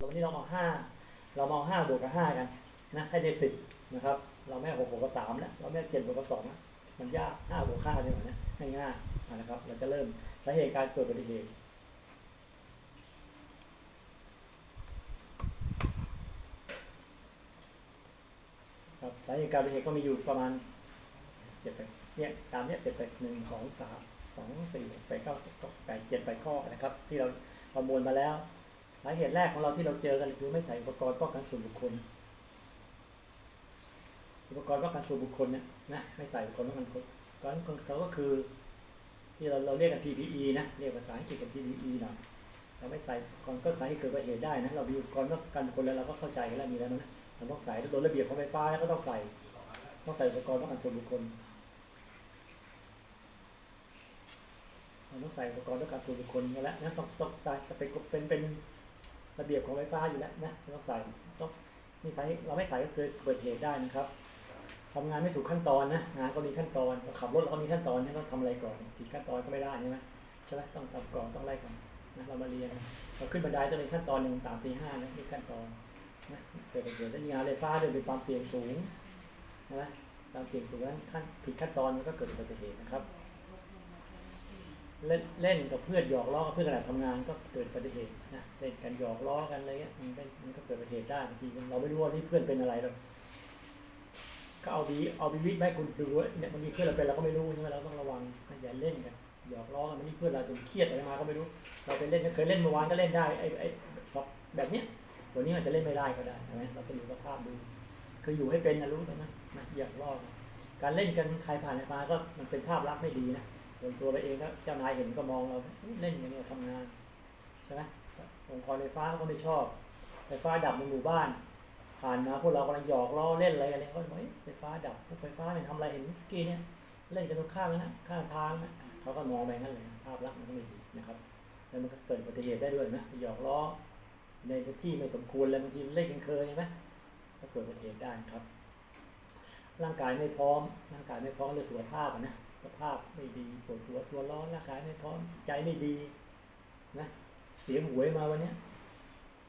วันนี้เรามองห้าเรามองห้าบวกกับห้ากันนะให้ได้สิบนะครับ เราไม่หกบวกกับสามแล้วเราไม่เจ็ดบวกกับสองแล้วมันยากห้าบวกห้าดีกว่านะง่ายๆนะครับ เราจะเริ่มสาเหตุการเกิดอุบัติเหตุครับสาเหตุการอุบัติเหตุก็มีอยู่ประมาณเจ็ดแปดเนี่ยตามเนี่ยเจ็ดแปดหนึ่งสองสามสองสี่แปเก้าแปดเจ็ดแปข้อนะครับ ที่เราประมวลมาแล้ว สาเหตุแรกของเราที่เราเจอกันคือไม่ใส่อุปกรณ์ป้องกันส่วนบุคคล อุปกรณ์ป้องกันส่วนบุคคลเนี่ยนะไม่ใส่อุปกรณ์ป้องกันคนก่อนเขาก็คือ ที่เราเราเรียกกัน PPE นะเรียกภาษาอังกฤษกัน PPE หน่อยเราไม่ใส่ก่อนก็สาเหตุเกิดอุบัติเหตุได้นะเรามีอุปกรณ์ป้องกันคนแล้วเราก็เข้าใจกันแล้วมีแล้วนะเราต้องใส่โดยระเบียบของไฟฟ้าแล้วก็ต้องใส่ต้องใส่อุปกรณ์ป้องกันส่วนบุคคลเราต้องใส่อุปกรณ์ป้องกันส่วนบุคคลกันแล้วนะต้องต้องใส่เป็นเป็นเป็น ระเบียบของไฟฟ้าอยู่แล้วนะต้องใส่ต้องนี่ใส่เราไม่ใส่ก็เกิดเกิดเหตุได้นะครับทำงานไม่ถูกขั้นตอนนะงานก็มีขั้นตอนขับรถเราก็มีขั้นตอนที่ต้องทำอะไรก่อนผิดขั้นตอนก็ไม่ได้ใช่ไหมใช่ไหมต้องทำก่อนต้องไล่ก่อนนะเรามาเรียนเราขึ้นบันไดจะเป็นขั้นตอนหนึ่งสามสี่ห้านะนี่ขั้นตอนนะเกิดเหตุแล้วงานไฟฟ้าเดินเป็นความเสี่ยงสูงนะความเสี่ยงสูงนั้นขั้นผิดขั้นตอนมันก็เกิดอุบัติเหตุนะครับ เล่นเล่นกับเพื่อนหยอกล้อกับเพื่อนขณะทำงานก็เกิดอุบัติเหตุนะเล่นกันหยอกล้อกันอะไรเงี้ยมันเป็นมันก็เกิดอุบัติเหตุได้บางทีเราไม่รู้ว่านี่เพื่อนเป็นอะไรหรอกก็เอาบีเอาบีวิทแม่คุณดูว่าเนี่ยบางทีเพื่อนเราเป็นเราก็ไม่รู้ใช่ไหมเราต้องระวังอย่าเล่นกันหยอกล้อกันบางทีเพื่อนเราจนเครียดอะไรมาก็ไม่รู้ เราไปเล่นเคยเล่นเมื่อวานก็เล่นได้ไอ้ไอ้แบบเนี้ยวันนี้อาจจะเล่นไม่ได้ก็ได้ใช่ไหมเราก็ดูสภาพดูคืออยู่ให้เป็นนะรู้ใช่ไหมนะหยอกล้อกการเล่นกันใครผ่านไฟฟ้าก็มันเป็นภาพลักษณ์ไม่ดีนะ ส่วนตัวเราเองก็เจ้านายเห็นก็มองเราเล่นอย่างนี้ทำงานใช่ไหมองค์กรไฟฟ้าก็ไม่ชอบไฟฟ้าดับในหมู่บ้าน ผ่านมาพวกเรากำลังหยอกล้อเล่นอะไรกันเนี่ยเขาบอกเฮ้ยไฟฟ้าดับพวกไฟฟ้าเนี่ยทำอะไรเห็นเมื่อกี้เนี่ยเล่นกันตรงข้ามนะข้างทางนะเขาก็มองไปงั้นเลยภาพลักษณ์มันก็ไม่ดีนะครับแล้วมันก็เกิดอุบัติเหตุได้ด้วยนะหยอกล้อในที่ไม่สมควรเลยบางทีเล่นกันเคยใช่ไหมก็เกิดอุบัติเหตุได้ครับ ร่างกายไม่พร้อมร่างกายไม่พร้อมเรื่องสุขภาพนะ สภาพไม่ดีปวดหัวตัวร้อนร่างกายไม่พร้อมใจไม่ดีนะเสียงหวยมาวันนี้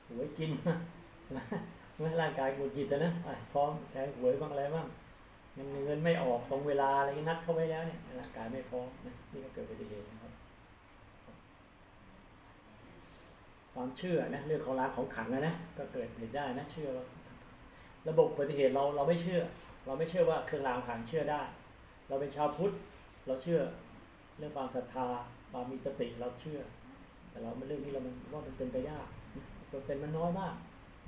หวยกินนะเมื่อร่างกายหงุดหงิดนะพร้อมใช้หวยบ้างอะไรบ้างเงินเงินไม่ออกตรงเวลาอะไรนัดเข้าไว้แล้วเนี่ยร่างกายไม่พร้อมนะนี่ก็เกิดอุบัติเหตุนะครับ ความเชื่อนะเรื่องของร้างของขังนะนะก็เกิดเหตุได้นะเชื่อว่าระบบอุบัติเหตุเราเราไม่เชื่อ เราไม่เชื่อว่าเครื่องรางของขังเชื่อได้ เราเป็นชาวพุทธ เราเชื่อเรื่องความศรัทธาความมีสติเราเชื่อ แต่เราไม่เรื่องนี้เรามันว่ามันเป็นไปยากเปอร์เซ็นต์มันน้อยมาก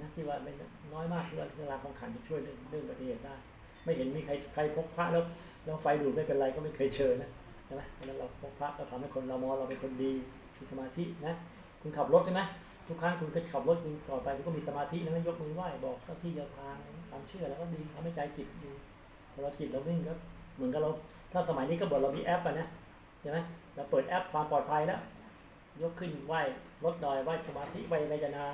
นะที่ว่าม่น้อยมากที่ว่าเครื่องรางของขลังจะช่วยเรื่องเรื่องอุบัติเหตุได้ ไม่เห็นมีใครใครพกพระแล้วแล้วไฟดูดไม่เป็นไรก็ไม่เคยเชิญนะใช่ไหมเพราะนั้นเราพกพระก็ทำให้คนเรามองเราเป็นคนดีมีสมาธินะคุณขับรถใช่ไหมทุกครั้งคุณก็ขับรถคุณก่อนไปคุณก็มีสมาธิแล้วยกมือไหว้บอกเจ้าที่เจ้าทางความเชื่อแล้วก็ดีทำให้ใจจิตดีพอเราจิตเรานิ่งก็ มือนกับเราถ้าสมัยนี้ก็บอกเรามีแอปอะนะใช่ไหมเราเปิดแอปความปลอดภัยแล้ว ยกขึ้นไหวลดหน่อยไหวสมาธิไหวในจนา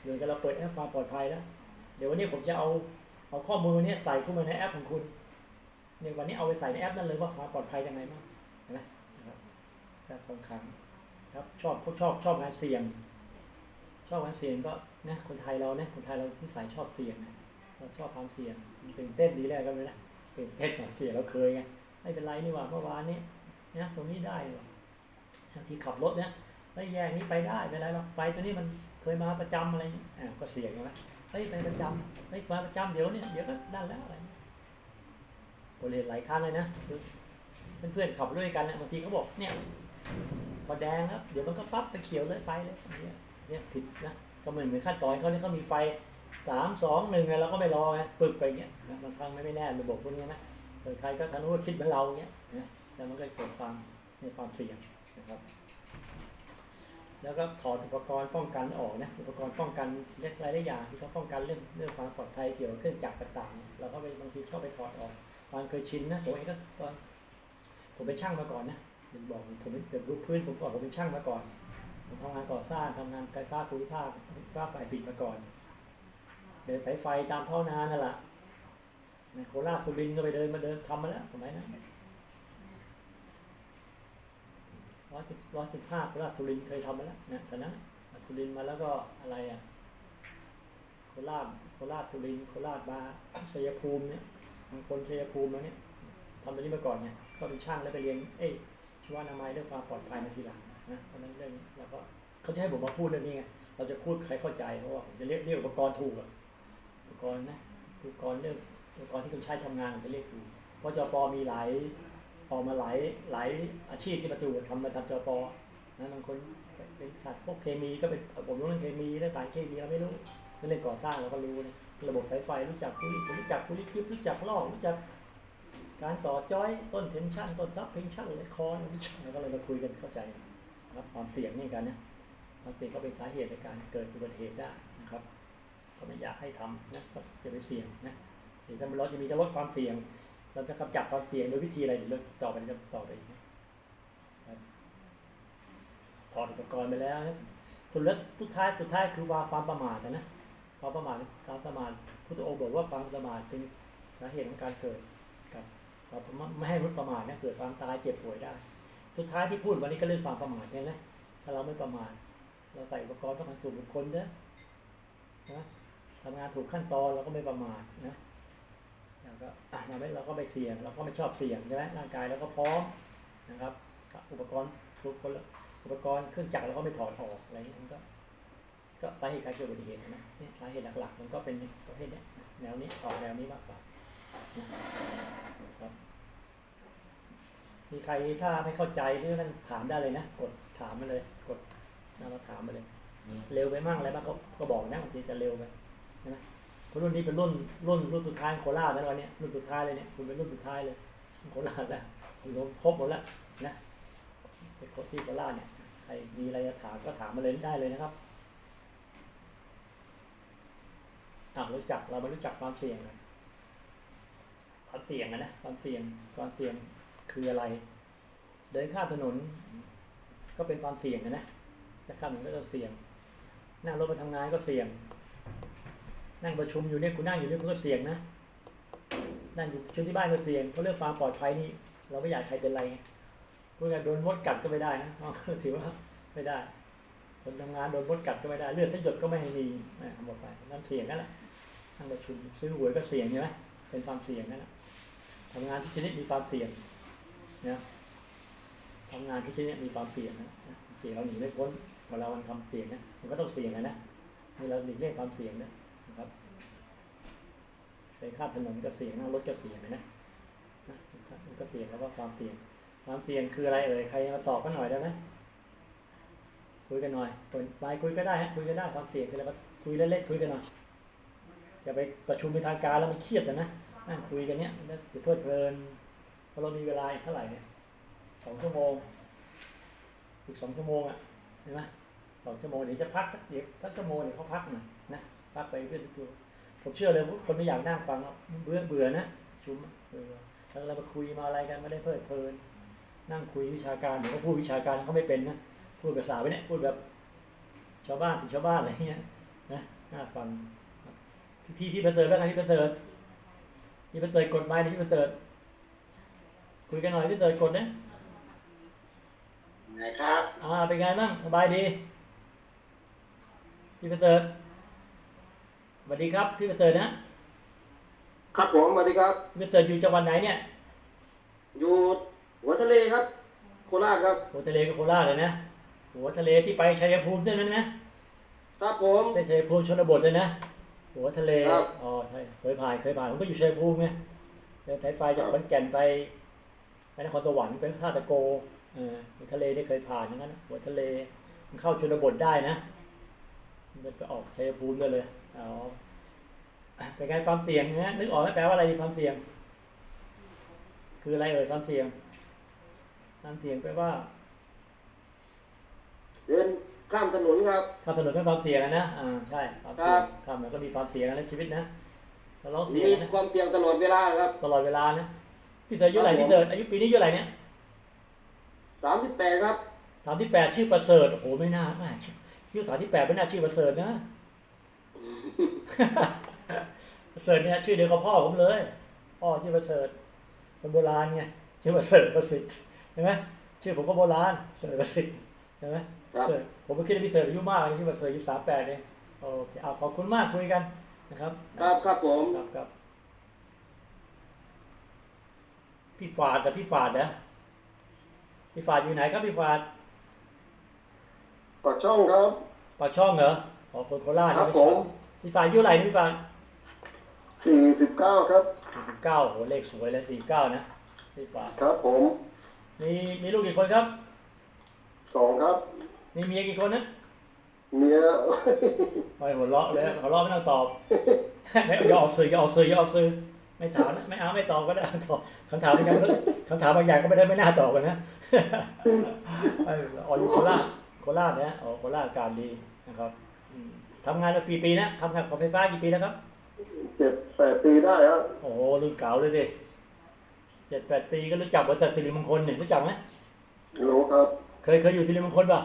เหมือนกับเราเปิดแอปความปลอดภัยแล้ว เดี๋ยววันนี้ผมจะเอาเอาข้อมือนี่ยใส่เข้ามาในแอปของคุณเนี่ยวันนี้เอาไปใส่ในแอปนั่นเลยว่าความปลอดภัยยังไงบ้างเห็นไหมนะครับแอปทองคำครับชอบพวกชอบชอบงานเสี่ยง ชอบงานเสี่ยงก็นะคนไทยเราเนี่ยคนไทยเราที่สายชอบเสี่ยงนะเราชอบความเสี่ยงตื่นเต้นดีแรกก็เลยนะ ตื่นเต้นเสียเราเคยไงไม่เป็นไรนี่หว่าเมื่อวานนี้นะตรงนี้ได้หว่าบางทีขับรถเนี่ยไอ้แยกนี้ไปได้ไม่เป็นไรหรอกไฟตัวนี้มันเคยมาประจำอะไรนี่อ่าก็เสี่ยงใช่ไหมเฮ้ยไปประจำเฮ้ยมาประจำเดี๋ยวเนี่ยเดี๋ยวก็ได้แล้วอะไรเนี่ยโอเลนหลายครั้งเลยนะเพื่อนๆขับด้วยกันเนี่ยบางทีเขาบอกเนี่ยพอแดงแล้วเดี๋ยวมันก็ปั๊บไปเขียวเลยไฟเลยเนี่ยเนี่ยผิดนะก็เหมือนเหมือนขั้นตอนเขาเนี่ยเขามีไฟ สามสองหนึ่งไงเราก็ไม่รอไงปึกไปเงี้ยนะมันฟังไม่แน่ระบบพวกนี้นะเกิดใครก็ทะนุว่าคิดเหมือนเราเงี้ยนะแล้วมันก็เกิดความในความเสี่ยงนะครับ แล้วก็ถอดอุปกรณ์ป้องกันออกนะอุปกรณ์ป้องกันเล็กหลายอย่างที่เขาป้องกันเรื่องเรื่องความปลอดภัยเกี่ยวกับเครื่องจักรต่างๆเราก็ไปบางทีชอบไปถอดออกความเคยชินนะผมเองก็ตอนผมเป็นช่างมาก่อนนะเดี๋ยวบอกผมเป็นเดี๋ยวรูปพื้นผมก่อนผมเป็นช่างมาก่อนผมทำงานก่อสร้างทำงานไฟฟ้าภูมิภาคฟฟ้าฝ่ายปิดมาก่อน เดินสายไฟตามท่อนานั่นแหละในโคราชสุรินทร์ก็ไปเดินมาเดินทำมาแล้วสมัยนั้นร้อยสิบร้อยสิบห้าโคราชสุรินทร์เคยทำมาแล้วนะตอนนั้นสุรินทร์มาแล้วก็อะไรอะโคราชโคราชสุรินทร์โคราชมาชัยภูมิเนี่ยบางคนชัยภูมิแล้วเนี่ยทำตรงนี้มาก่อนเนี่ยก็เป็นช่างแล้วไปเรียนเอ้ยชีวนามัยเรื่องความปลอดภัยมาทีหลังนะเพราะนั้นเรื่องนี้เราก็เขาจะให้ผมมาพูดเรื่องนี้ไงเราจะพูดใครเข้าใจเพราะว่าผมจะเรียกเรียกอุปกรณ์ถูกอะ อุปกรณ์นะอุปกรณ์เรื่องอุปกรณ์ที่คุณใช้ทำงานผมจะเรียกถูกเพราะจปมีหลายออกมาหลายหลายอาชีพที่มาถูกทำมาทำจปนะบางคนเป็นศาสตร์พวกเคมีก็เป็นผมรู้เรื่องเคมีและสารเคมีเราไม่รู้ไม่เล่นก่อสร้างเราก็รู้นะระบบสายไฟรู้จักผู้รู้จักผู้ลิกิฟรู้จักลอกรู้จักการต่อจอยต้นเทนชันต้นซับเพนชั่นเลยคอนรู้จักแล้วก็เลยมาคุยกันเข้าใจนะครับความเสี่ยงนี่กันนะความเสี่ยงก็เป็นสาเหตุในการเกิดอุบัติเหตุได้นะครับก็ไม่อยากให้ทำนะจะไปเสี่ยงนะเดี๋ยวถ้าเราจะมีจะลดความเสี่ยง เราจะกำจัดความเสี่ยงโดยวิธีอะไรเดี๋ยวเราต่อไปจะต่อไปถอดอุปกรณ์ไปแล้วนะสุดแล้วสุดท้ายสุดท้ายคือว่าความประมาทนะความประมาทความประมาทพุทธองค์บอกว่าความประมาทเป็นสาเหตุของการเกิดกับเราไม่ให้ประมาทนี่ยเกิดความตายเจ็บป่วยได้ สุดท้ายที่พูดวันนี้ก็เรื่องความประมาทเนี่ยนะถ้าเราไม่ประมาทเราใส่อุปกรณ์ต้องการสู่บุคคลเด้อนะ ทำงานถูกขั้นตอนเราก็ไม่ประมาทนะแล้วก็อะเราไม่เราก็ไม่เสี่ยงเราก็ไม่ชอบเสี่ยงใช่ไหมร่างกายเราก็พร้อมนะครับกับอุปกรณ์ทุกคนละอุปกรณ์เครื่องจักรเราก็ไม่ถอดออกอะไรอย่างนี้มันก็ ก็สาเหตุการเกิดอุบัติเหตุนะเนี่ยสาเหตุหลักๆ มันก็เป็นประเภทเนี้ยแนวนี้ออกแนวนี้มากกว่านะครับมีใครถ้าไม่เข้าใจที่นั่นถามได้เลยนะกดถามมาเลย กดนามาถามมาเลย เร็วไปมั่งอะไรบ้างก็ก็บอกนะบางทีจะเร็วไป นะเพราะรุ่นนี้เป็นรุ่นรุ่นรุ่นสุดท้ายโคราชแล้ววันเนี้ยรุ่นสุดท้ายเลยเนี่ยคุณเป็นรุ่นสุดท้ายเลยโคราชแล้วคุณลงครบหมดแล้วนะเป็นคนที่โคราชเนี่ยใครมีอะไรจะถามก็ถามมาเลยได้เลยนะครับอะรู้จักเรามารู้จักความเสี่ยงความเสี่ยงนะความเสี่ยงความเสี่ยงคืออะไร เดินข้ามถนน ก็เป็นความเสี่ยงอะนะข้ามถนนก็เสี่ยงนั่งรถไปทำงานก็เสี่ยง นั่งประชุมอยู่เนี่ยคุณนั่งอยู่เนี่ยคุณก็เสี่ยงนะนั่งอยู่ชุดที่บ้านก็เสี่ยงเพราะเรื่องความปลอดภัยนี่เราไม่อยากใครเป็นไรไงพูดง่ายๆโดนมดกัดก็ไม่ได้นะถือว่าไม่ได้ คนทำงานโดนมดกัดก็ไม่ได้เลือดเส้นหยดก็ไม่ให้มีนะหมดไปนั่นเสี่ยงนั่นแหละนั่งประชุมซื้อหวยก็เสี่ยงใช่ไหมเป็นความเสี่ยงนั่นแหละทำงานทุกชนิดมีความเสี่ยงนะทำงานทุกชนิดมีความเสี่ยงนะเสี่ยงเราหนีไม่พ้นเวลามันทำเสี่ยงนะมันก็ต้องเสี่ยงนะนะนี่เราหลีเลี่ยงความเสี่ยงนะ ไปข้าถนนก็เสี่ยงนั่งรถก็เสี่ยงนะนะมันก็เสี่ยงแล้วก็ความเสี่ยง ความเสี่ยงคืออะไรเอ่ยใครมาตอบกันหน่อยได้ไหมคุยกันหน่อยเปิดไมค์คุยก็ได้ฮะคุยก็ได้ความเสี่ยงคืออะไรคุยเล่นๆคุยกันหน่อยอย่าไปประชุมเป็นทางการแล้วมันเครียดนะนะนั่งคุยกันเนี้ยมันจะเพลิดเพลินเพราะเรามีเวลาเท่าไหร่เนี่ยสองชั่วโมงอีกสองชั่วโมงอะเห็นไหมสองชั่วโมงเดี๋ยวจะพักสักเดี๋ยวสักชั่วโมงเดี๋ยวเขาพักหน่อยนะพักไปเพื่อนตัว ผมเชื่อเลยว่าคนไม่อยากนั่งฟังหรอกเบื่อเบื่อนะชุมเบื่อแล้วเรามาคุยมาอะไรกันไม่ได้เพลิดเพลิน นั่งคุยวิชาการเดี๋ยวเขาพูดวิชาการเขาไม่เป็นนะพูดภาษาไปเนี่ยพูดแบบชาวบ้านถึงชาวบ้านอะไรเงี้ยนะน่าฟังพี่พี่ประเสริฐแล้วไงพี่ประเสริฐพี่ประเสริฐกดไม้นะพี่ประเสริฐคุยกันหน่อยพี่ประเสริฐกดนะไงครับ อ่าเป็นไงบ้างสบายดีพี่ประเสริฐส วัสดีครับพี่ประเสริฐนะ ครับผมสวัสดีครับพี่ประเสริฐอยู่จังหวัดไหนเนี่ย อยู่หัวทะเลครับ โคราชครับ หัวทะเลกับโคราชเลยนะ หัวทะเลที่ไปชัยภูมิเส้นนั้นนะ ครับผมเส้นชัยภูมิชนบทเลยนะ หัวทะเล ครับ อ๋อใช่เคยผ่านเคยผ่านผมก็อยู่ชัยภูมิไงเดินสายไฟจากขอนแก่นไปไปนครสวรรค์ไปท่าตะโกเออหัวทะเลนี่เคยผ่านอย่างนั้นนะหัวทะเลมันเข้าชนบทได้นะ มันก็ออกชัยภูมิได้เลย อ๋อเป็นไงความเสี่ยงนะนึกออกไหมแปลว่าอะไรดีความเสี่ยง คืออะไรเอ่ยความเสี่ยงความเสี่ยงแปลว่า เดินข้ามถนนครับ ข้ามถนนก็ความเสี่ยงอะนะอ่าใช่ความครัเสี่ยงบข้ามถนนก็มีความเสี่ยงในชีวิตนะถ้าเราเสี่ยงมีนะความเสี่ยงตลอดเวลาครับ ตลอดเวลานะพี่เธออายุเท่าไหร่ครับผมพี่เธออายุปีนี้อายุเท่าไหร่เนี่ยสามสิบแปดครับสามที่แปดชื่อประเสริฐโอ้โหไม่น่าไม่าอายุสามที่แปดไม่น่าชื่อประเสริฐนะ ประเสริฐเนี่ยชื่อเดียวกับพ่อผมเลย พ่อชื่อประเสริฐคนโบราณไงชื่อประเสริฐประสิทธิ์เห็นไหมชื่อผมก็โบราณประเสริฐประสิทธิ์เห็นไหมครับเสริฐผมก็คิดว่าพี่เสริฐอายุมากเลยชื่อประเสริฐอายุสามแปดเองโอเคเอาขอบคุณมากคุยกันนะครับ ครับครับผมครับครับพี่ฝาดกับพี่ฝาดนะพี่ฝาดอยู่ไหนครับพี่ฝาดปากช่องครับปากช่องเหรอ อ๋อคนโคราชครับนะผมพี่ฝาดอายู่ไหนพี่ฝาดสี่สิบเก้าครับสี่เก้าโหเลขสวยเลยสี่เก้านะพี่ฝาดครับผมมีมีลูกกี่คนครับสองครับ มีเมียกี่คนนะเมียไม่หัวเราะเลยหัวเราะไม่ต้องตอบไม่อย่าออกสื่ออย่าออกสื่ออย่าออกสื่อไม่ถามนะไม่เอาไม่ตอบก็ได้ตอบคำถามบางอย่างก็คำถามบางอย่างก็ไม่ได้ไม่น่าตอบกันนะเอออ๋ออยู่โคราชโคราชนะอ๋อโคราชอากาศดีนะครับอืม ทำงานมากี่ปีนะทำงานกับไฟฟ้ากี่ปีแล้วครับเจ็ดแปดปีได้ครับโอ้โหรุ่นเก่าเลยดิเจ็ดแปดปีก็รู้จักบริษัทสิริมงคลเนี่ยรู้จักไหมรู้ครับ เคยเคยอยู่สิริมงคลป่ะ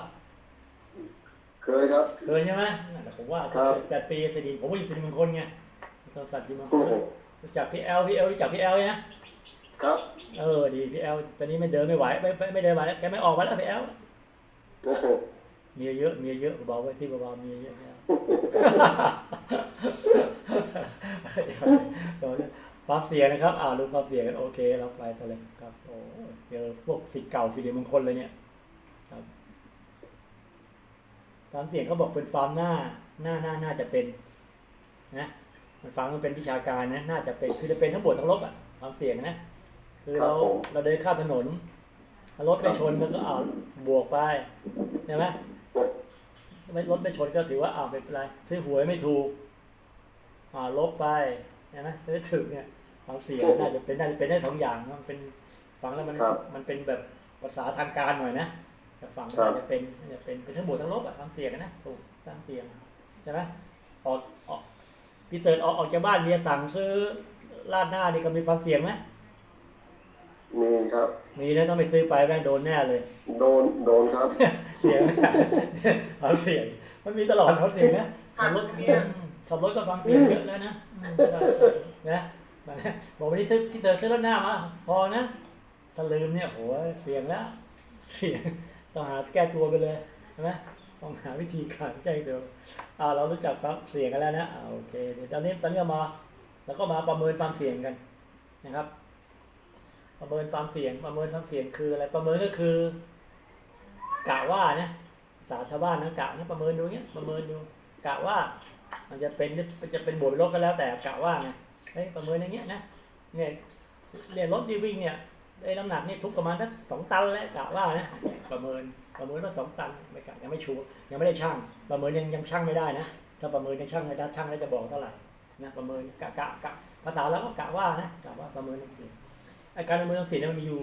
เคยครับ เคยใช่ไหมนั่นแหละผมว่าครับเจ็ดแปดปีสิริผมก็อยู่สิริมงคลไงบริษัทสิริมงคโอ้ลโหรู้จักพี่แอลพี่แอลรู้จักพี่แอลนะครับ เออดีพี่แอลตอนนี้ไม่เดินไม่ไหวไม่ไม่ไม่เดินมาแล้วแกไม่ออกมาแล้วพี่แอลโอ้โห เมียเยอะเมียเยอะเบาไว้ที่เบาๆเมียเยอะแล้วเดี๋ยวฟับเสียงนะครับอ่าดูฟับเสียงกันโอเค รับไปกันเลยครับโอ้เจอพวกสิทธิ์เก่าสิริมงคลเลยเนี่ยครับฟาร์มเสียงเขาบอกเป็นฟาร์มหน้าหน้าหน้าน่าจะเป็นนะมันฟังมันเป็นวิชาการนะน่าจะเป็นคือจะเป็นทั้งบวกทั้งลบอะฟาร์มเสียงนะคือเราเราเดินข้ามถนนรถไปชนมันก็เอาบวกไปใช่ไหม ไม่รถไม่ชนก็ถือว่าอ้าวไม่เป็นไรซื้อหวยไม่ถูกอ่าลบไปใช่ไหมซื้อถึกเนี่ยความเสี่ยงน่าจะเป็นน่าจะเป็นได้สองอย่างนะมันเป็นฟังแล้วมันครับมันเป็นแบบภาษาทางการหน่อยนะแต่ฟังครับน่าจะเป็นน่าจะเป็นเป็นทั้งบวกทั้งลบอะความเสี่ยงอะนะถูกความเสี่ยงใช่ไหมออกออกพี่เสิร์ชออกออกจากบ้านเมียสั่งซื้อลาดหน้านี่ก็มีความเสี่ยงไหม มีครับ มีนะถ้าไม่ซื้อไปแม่งโดนแน่เลย โดนโดนครับ เสียงความเสียง มันมีตลอดความเสียงนะขับรถขับรถก็ฟังเสียงเยอะแล้วนะอืมใช่ใช่นะบอกวันนี้ซื้อพี่เตอร์ซื้อรถหน้ามาพอนะถ้าลืมเนี่ยโหยเสียงแล้วเสียงต้องหาแก้ตัวไปเลยใช่ไหมต้องหาวิธีการแก้ตัวอ่าเรารู้จักฟังเสียงกันแล้วนะอ่าโอเคเดี๋ยวตอนนี้ตอนนี้เรามา แล้วก็มาประเมินความเสี่ยงกันนะครับ ประเมินความเสี่ยงประเมินความเสี่ยงคืออะไรประเมินก็คือกะว่านะภาษาชาวบ้านนะกะนะประเมินดูเงี้ยประเมินดูกะว่า มันจะเป็นจะเป็นบวกลบก็แล้วแต่กะว่าไงเฮ้ยประเมินอย่างเงี้ยนะเนี่ยเนี่ยรถที่วิ่งเนี่ยไอ้น้ำหนักเนี่ยทุกประมาณสักสองตันแล้วกะว่านะเนี่ยประเมินประเมินว่าสองตันไม่กะยังไม่ชัวร์ยังไม่ได้ช่าง ประเมินยังยังช่างไม่ได้นะถ้าประเมินยังช่างไม่ได้ช่างแล้วจะบอกเท่าไหร่นะประเมินกะกะกะภาษาเราก็กะว่านะกะว่าประเมินสิ ไอการประเมินสิเนี่ยมันมีอยู่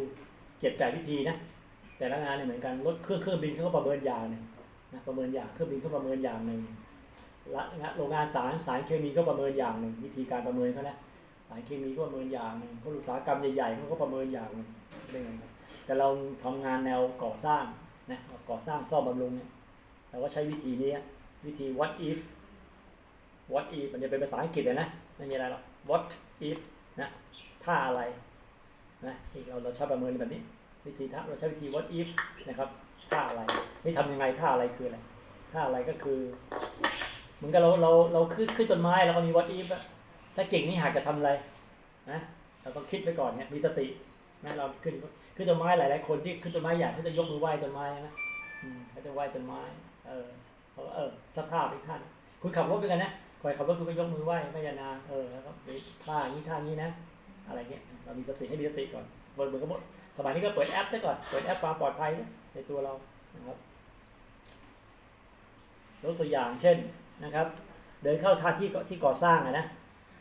เจ็ดแปดวิธีนะแต่ละงานเนี่ยเหมือนกันรถเครื่องเครื่องบินเขาก็ประเมินอย่างหนึ่งนะประเมินอย่างเครื่องบินเขาประเมินอย่างหนึ่งละโรงงานสารสารเคมีก็ประเมินอย่างหนึ่งวิธีการประเมินเขานะสารเคมีก็ประเมินอย่างหนึ่งวกอุตสาหกรรมใหญ่ๆเขาก็ประเมินอย่างหนึ่งเรื่องนั้นแต่เราทำงานแนวก่อสร้างนะก่อสร้างซ่อมบำรุงเนี่ยเราก็ใช้วิธีนี้วิธี what if what if มันจะเป็นภาษาอังกฤษเลยนะไม่มีอะไรหรอก what if นะถ้าอะไร นะที่เราเราใช้ประเมินแบบนี้ วิธีถ้าเราใช้วิธี what if นะครับท่าอะไรนี่ทำยังไงท่าอะไรคืออะไรท่าอะไรก็คือ เหมือนกับเราเราเราขึ้นขึ้นต้นไม้แล้วก็มี what if ถ้าเก่งนี่หากจะทำอะไรนะเราต้องคิดไปก่อนเนี่ยมีสตินะเราขึ้นขึ้นต้นไม้หลายๆคนที่ขึ้นต้นไม้ใหญ่เขาจะยกมือไหว้ต้นไม้ใช่ไหมอืมเขาจะไหว้ต้นไม้ เออเขาเออสักท่าไปท่านคุณขับรถไปกันนะคอยขับรถคุณก็ยกมือไหว้แม่ยานาเออแล้วก็ท่านี้ท่านี้นะ อะไรเงี้ยเรามีสติให้มีสติก่อนเปิดเหมือนกับสมัยนี้ก็เปิดแอปได้ก่อนเปิดแอปความปลอดภัยในตัวเรานะครับยกตัวอย่างเช่นนะครับ เดินเข้าท่าที่ก่อที่ก่อสร้างอะนะ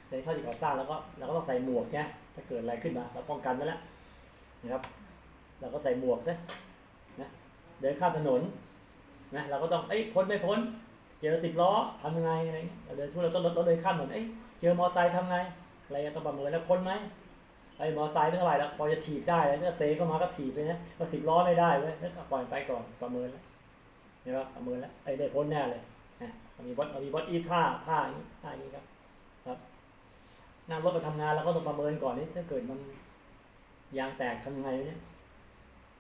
เดินเข้าที่ก่อสร้างแล้วก็เราก็ต้องใส่หมวกนะถ้าเกิดอะไรขึ้นมาเราป้องกันไว้แล้วนะครับเราก็ใส่หมวกนะนะเดินข้ามถนนนะเราก็ต้องเอ้ยพ้นไม่พ้น เจอสิบล้อทำยังไงอะไรเงี้ยเราเดินทุกเราต้องเราเดินข้ามถนนเอ้ยเจอมอเตอร์ไซค์ทำไง อะไรเงี้ยต้องประเมินแล้วพ้นไหมไอ้มอไซค์ไม่เท่าไหร่แล้วพอจะถีบได้แล้วถ้าเซเข้ามาก็ถีบไปนะก็สิบล้อไม่ได้เว้ยแล้วปล่อยไปก่อนประเมินแล้วเห็นปะประเมินแล้วไอ้ได้พ้นแน่เลยนะมีวัดมีวัดอีท่าท่าอย่างนี้ท่าอย่างนี้ครับครับนั่งรถไปทำงานแล้วก็ต้องประเมินก่อนนี่ถ้าเกิดมันยางแตกทำยังไงเนี่ย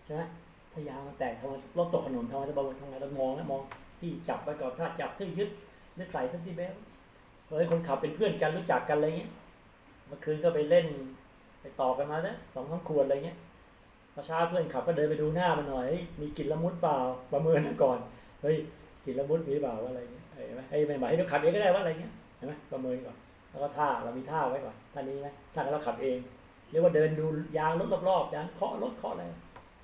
ใช่ไหมถ้ายางมันแตกทำไมรถตกถนนทำไมจะประเมินทำไงเรามองนะมองที่จับไว้ก่อนถ้าจับที่ยึดหรือใส่เซนติเบลเฮ้ยคนขับเป็นเพื่อนกันรู้จักกันอะไรเงี้ย มื่อคืนก็ไปเล่น ไปต่อกันมาแล้วสองสามขวดอะไรเงี้ยพอเช้าเพื่อนขับก็เดินไปดูหน้ามันหน่อยมีกลิ่นละมุดเปล่าประเมินก่อนเฮ้ยกลิ่นละมุดมีเปล่าว่าอะไรเงี้ยเห็นไหมไอ้ใหม่ๆให้เราขับเองก็ได้ว่าอะไรเงี้ยเห็นไหมประเมินก่อนแล้วก็ท่าเรามีท่าไว้ก่อนท่านี้ไหมท่าเราขับเองเรียกว่าเดินดูยางรถรอบๆยางเคาะรถเคาะอะไร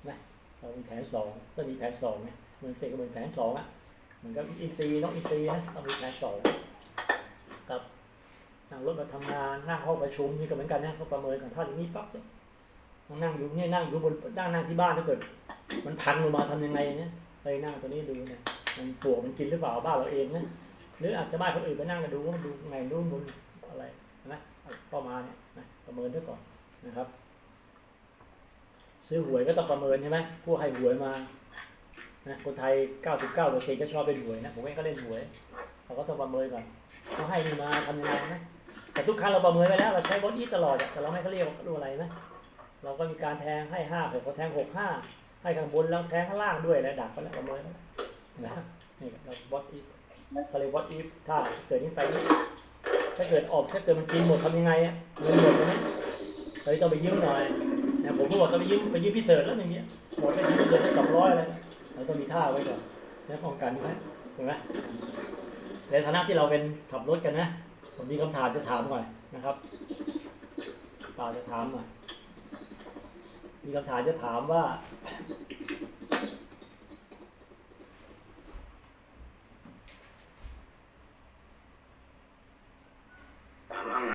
นะเรามีแผนสองต้องมีแผนสองเนะเหมือนเตะก็เหมือนแผนสองอะเหมือนกับอินซีน้องอินซีนะต้องมีแผนสอง นั่งรถมาทำงานนั่งห้องประชุมนี่ก็เหมือนกันนะเขาประเมินกันท่าอย่างนี้ปั๊บเนี่ยนั่งอยู่เนี่ยนั่งอยู่บนนั่งนั่งที่บ้านถ้าเกิด มันพังลงมาทำยังไงเนี่ยไปนั่งตัวนี้ดูเนี่ยมันปวกมันกินหรือเปล่าบ้านเราเองนะหรืออาจจะบ้านคนอื่นไปนั่งกันดูว่าดูไงดูบนอะไรนะประมาณเนี่ยนะประเมินด้วยก่อนนะครับ ซื้อหวยก็ต้องประเมินใช่ไหมผู้ให้หวยมานะคนไทย 99เปอร์เซ็นต์ก็ชอบเป็นหวยนะผมเองก็เล่นหวยเราก็ต้องประเมินก่อนเขาให้มาทำยังไงนะ แต่ทุกครั้งเราประเมินไปแล้วเราใช้บอสอีตลอดแต่เราไม่เขาเรียกว่าดูอะไรนะเราก็มีการแทงให้ห้าผมก็แทงหกห้าให้ข้างบนแล้วแทงข้างล่างด้วยแล้วดักไปแล้วประเมินนะนี่เราบอสอีเขาเรียกบอสอีถ้าเกิดนี้ไปถ้าเกิดออกถ้าเกิดมันกินหมดทำยังไงอะเงินหมดไหมเฮ้ยต้องไปยืมหน่อยนะผมก็บอกต้องไปยืมไปยืมพี่เสิร์ชแล้วอย่างเงี้ยหมดไปยืมพี่เสิร์ชได้สองร้อยเลยเราต้องมีท่าไว้ก่อนนะป้องกันไว้ถูกไหมในฐานะที่เราเป็นขับรถกันนะ ผมมีคำถามจะถามหน่อยนะครับป่าจะถามหน่อยมีคำถามจะถามว่า